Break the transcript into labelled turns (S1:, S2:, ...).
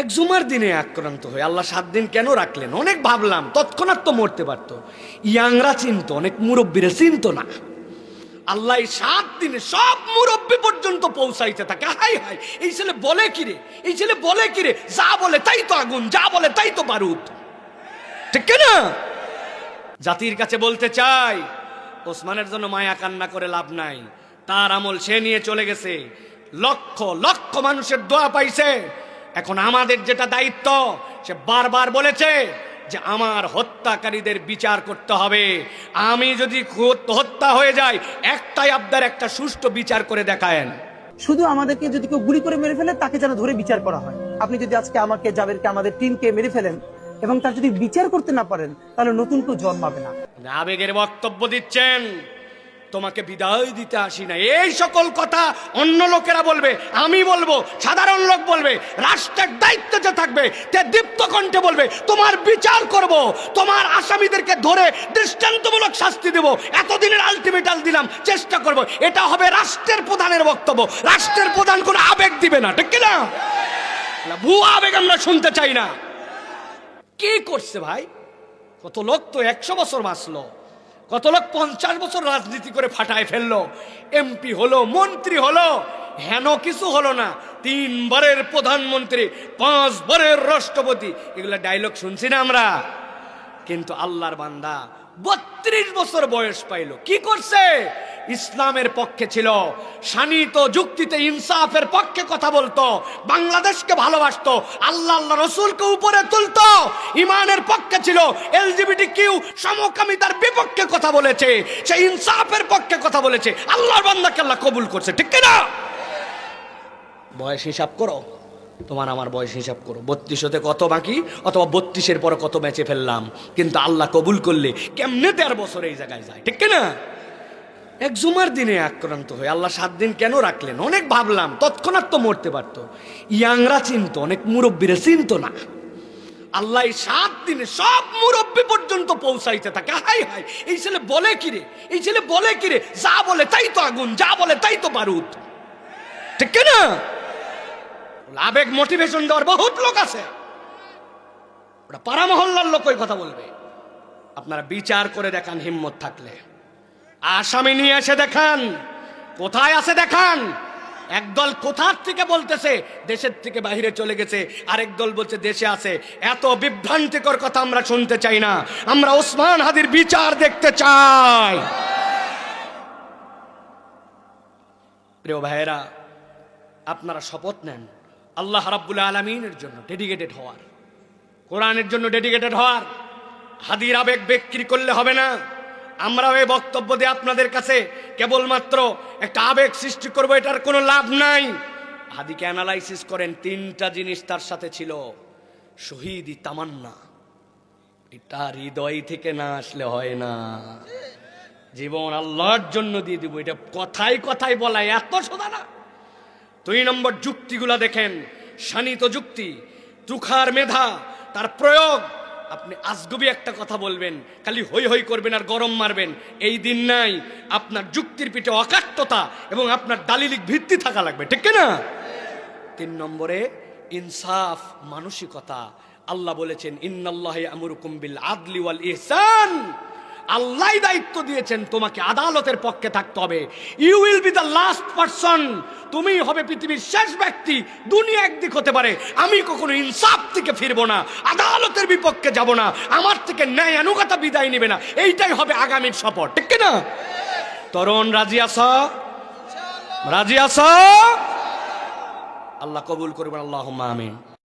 S1: এক জুমার দিনে আক্রান্ত হয়ে আল্লাহ সাত দিন কেন রাখলেন? অনেক ভাবলাম, তৎক্ষণাৎ তো মরতে পারতো। ইয়াংরা চিনত, অনেক মুরব্বীরা চিনত না। আল্লাহ এই সাত দিনে সব মুরব্বী পর্যন্ত পৌঁছাইতে থাকে। হাই হাই এই ছেলে বলে কিরে এই ছেলে বলে কিরে যা বলে তাই তো আগুন, যা বলে তাই তো বারুদ। ঠিক না? জাতির কাছে বলতে চাই, ওসমানের জন্য মায়া কান্না করে লাভ নাই। তার আমল সে নিয়ে চলে গেছে। লক্ষ লক্ষ মানুষের দোয়া পাইছে। এখন আমাদের যেটা দায়িত্ব সে বারবার বলেছে যে আমার হত্যাকারীদের বিচার করতে হবে। আমি যদি হত- হত্যা হয়ে যাই একটাই আবদার একটা সুষ্ঠু বিচার করে দেখায়েন।
S2: শুধু আমাদেরকে যদি কেউ গুলি করে মেরে ফেলে তাকে যেন ধরে বিচার করা হয়। আপনি যদি আজকে আমাকে জাবেরকে আমাদের টিমকে মেরে ফেলেন এবং তার যদি বিচার করতে না পারেন তাহলে নতুন কেউ জন্মাবে না।
S1: আবেগের বক্তব্য দিচ্ছেন। তোমাকে বিদায় দিতে আসি না এই সকল কথা অন্য লোকেরা বলবে, আমি বলব, সাধারণ লোক বলবে, রাষ্ট্রের দায়িত্ব যে থাকবে, তে দীপ্ত কণ্ঠে বলবে, তোমার বিচার করব, তোমার আসামিদেরকে ধরে দৃষ্টান্তমূলক শাস্তি দেব, এতদিনের আলটিমেটাল দিলাম, চেষ্টা করব। এটা হবে রাষ্ট্রের প্রধানের বক্তব্য। রাষ্ট্রের প্রধান কোনো আবেগ দিবে না, ঠিক না ভুয়া আবেগ আমরা শুনতে চাই না। কি করছে ভাই? কত লোক তো একশো বছর বাঁচলো। কত লোক পঞ্চাশ বছর রাজনীতি করে ফাটায় ফেলল। এমপি হলো, মন্ত্রী হলো, হেন কিছু হলো না। তিনবারের প্রধানমন্ত্রী পাঁচবারের রাষ্ট্রপতি, এগুলা ডায়লগ শুনছি না আমরা। কিন্তু আল্লাহর বান্দা বত্রিশ বছর বয়স পাইলো। কি করছে? ইসলামের পক্ষে ছিল। শানিত যুক্তিতে ইনসাফের পক্ষে কথা বলতো। বাংলাদেশকে ভালোবাসত। আল্লাহ আল্লাহ রসুলকে উপরে তুলতো। ইমানের পক্ষে ছিল। এলজিবিটি কিউ সমকামিতার বিপক্ষে কথা বলেছে। সে ইনসাফের পক্ষে কথা বলেছে। আল্লাহর বান্দাকে আল্লাহ কবুল করছে। ঠিক না বয়স হিসাব করো। তোমার আমার বয়স হিসাব করো। বত্রিশ হতে কত বাকি? অথবা বত্রিশের পর কত ম্যাচে ফেললাম? কিন্তু আল্লাহ কবুল করলে কেমনে দেড় বছর এই জায়গায় যায়? ঠিক না এক জুমার দিনে আক্রান্ত হয়ে আল্লাহ সাত দিন কেন রাখলেন? অনেক ভাবলাম, তৎক্ষণাৎ তো মরতে পারতো। ইয়াংরা চিনত, অনেক মুরব্বীরা চিনত না। আল্লাহ এই সাত দিনে সব মুরব্বী পর্যন্ত পৌঁছাইতে থাকে। হাই হাই, এই ছেলে বলে কিরে এই ছেলে বলে কিরে যা বলে তাই তো আগুন, যা বলে তাই তো বারুদ। ঠিক না? আবেগ মোটিভেশন দেওয়ার বহুত লোক আছে। ওটা পাড়া মহল্লার লোক ওই কথা বলবে। আপনারা বিচার করে দেখান হিম্মত থাকলে। আসামি নিয়ে এসে দেখান। কোথায় আছে দেখান? একদল কোথার থেকে বলতেছে, দেশের থেকে বাইরে চলে গেছে। আরেক দল বলছে, দেশে আছে। এত বিভ্রান্তিকর কথা আমরা শুনতে চাই না। আমরা ওসমান হাদির বিচার দেখতে চাই। প্রিয় ভাইয়েরা, আপনারা শপথ নেন। আল্লাহ রাব্বুল আলমিনের জন্য ডেডিকেটেড হওয়ার। কোরআনের জন্য ডেডিকেটেড হওয়ার। হাদির আবেগ বিক্রি করলে হবে না। আমরাও এই বক্তব্য দিয়ে আপনাদের কাছে কেবলমাত্র একটা আবেগ সৃষ্টি করব, এটার কোনো লাভ নাই। হাদিকে অ্যানালাইসিস করেন, তিনটা জিনিস তার সাথে ছিল। শহীদি তামান্না। এটা হৃদয় থেকে না আসলে হয় না। জীবন আল্লাহর জন্য দিয়ে দিব, এটা কথাই কথাই বলা এত সোজা না। দুই নম্বর যুক্তিগুলা দেখেন, শানিত যুক্তি তুখার মেধা, তার প্রয়োগ। আপনি আজগবি একটা কথা বলবেন, খালি হই হই করবেন আর গরম মারবেন। এই দিন নাই, আপনার যুক্তির পিঠে অকাট্যতা এবং আপনার দালিলিক ভিত্তি থাকা লাগবে, ঠিক না তিন নম্বরে, ইনসাফ মানসিকতা। আল্লাহ বলেছেন, ইন্নাল্লাহ আমরুকুম বিল আদলি ওয়াল ইহসান। আল্লাহ দায়িত্ব দিয়েছেন, তোমাকে আদালতের পক্ষে থাকতে হবে। You will be the last person তুমি হবে পৃথিবীর শেষ ব্যক্তি, দুনিয়া একদিক হতে পারে। আমি কখনো ইনসাফ থেকে ফিরবো না, আদালতের বিপক্ষে যাব না, আমার থেকে ন্যায় আনুগতা বিদায় নেবে না। এইটাই হবে আগামীর শপথ, ঠিক না তরুণ, রাজি আস রাজি আস আল্লাহ কবুল করবেন আল্লাহ আমিন।